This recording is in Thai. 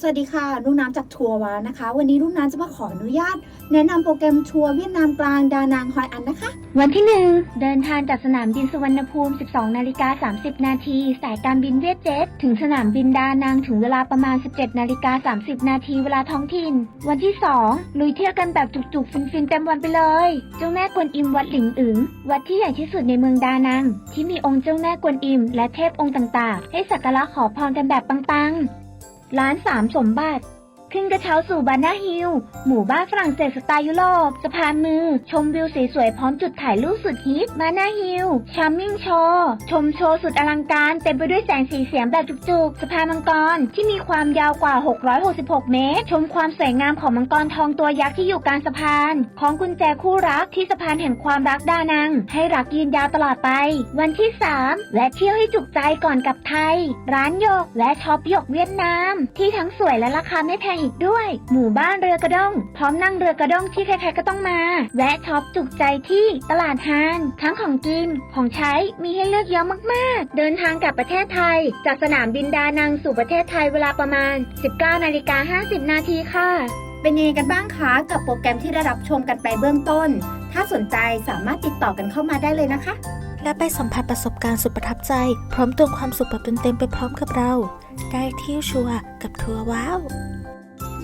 สวัสดีค่ะลูกน้ำจากทัวร์วานะคะ วันนี้ลูกน้ำจะมาขออนุญาต แนะนำโปรแกรมทัวร์เวียดนามกลางดานางฮอยอันนะคะ วันที่ 1 เดินทางจากสนามบินสุวรรณภูมิ 12 นาฬิกา 30 นาทีสายการบินเวียดเจ็ตถึงสนามบินดานังถึงเวลาประมาณ 17 นาฬิกา 30 นาทีเวลาท้องถิ่น วันที่ 2 ลุยเที่ยวกันแบบจุกๆ ฟินๆเต็มวันไปเลยเจ้าแม่กวนอิมวัดหลิงอึงวัดที่ใหญ่ที่สุดในเมืองดานัง ที่มีองค์เจ้าแม่กวนอิมและเทพองค์ต่างๆ ให้สักการะขอพรกันแบบปังๆ ร้านสามสมบัติ ขึ้นกระเช้าสู่บานาฮิล หมู่บ้านฝรั่งเศสสไตล์ยุโรปสะพานมือ ชมวิวสวยๆพร้อมจุดถ่ายรูปสุดฮิตบานาฮิลชาร์มมิ่งโชว์ชมโชว์สุดอลังการเต็มไปด้วยแสงสีเสียงแบบจุกๆ สะพานมังกรที่มีความยาวกว่า 666 เมตร ชมความสวยงามของมังกรทองตัวยักษ์ที่อยู่กลางสะพาน ของกุญแจคู่รักที่สะพานแห่งความรักดานัง ให้รักยืนยาวตลอดไป วันที่ 3 และเที่ยวให้จุใจก่อนกลับไทย ร้านหยกและช็อปหยกเวียดนาม ที่ทั้งสวยและราคาไม่แพงอีกด้วย หมู่บ้านเรือกระด้ง พร้อมนั่งเรือกระด้งที่ใครๆก็ต้องมา แวะช็อปจุกใจที่ตลาดฮานทั้งของกินของใช้มีให้เลือกเยอะมากๆ เดินทางกลับประเทศไทย จากสนามบินดานังสู่ประเทศไทยเวลาประมาณ 19นาฬิกา50 นาทีค่ะ เป็นยังไงกันบ้างคะ กับโปรแกรมที่ได้รับชมกันไปเบื้องต้น ถ้าสนใจสามารถติดต่อกันเข้ามาได้เลยนะคะ และไปสัมผัสประสบการณ์สุดประทับใจ พร้อมเติมความสุขแบบเต็มๆไปพร้อมกับเรา ได้เที่ยวชัวร์กับทัวร์ว้าว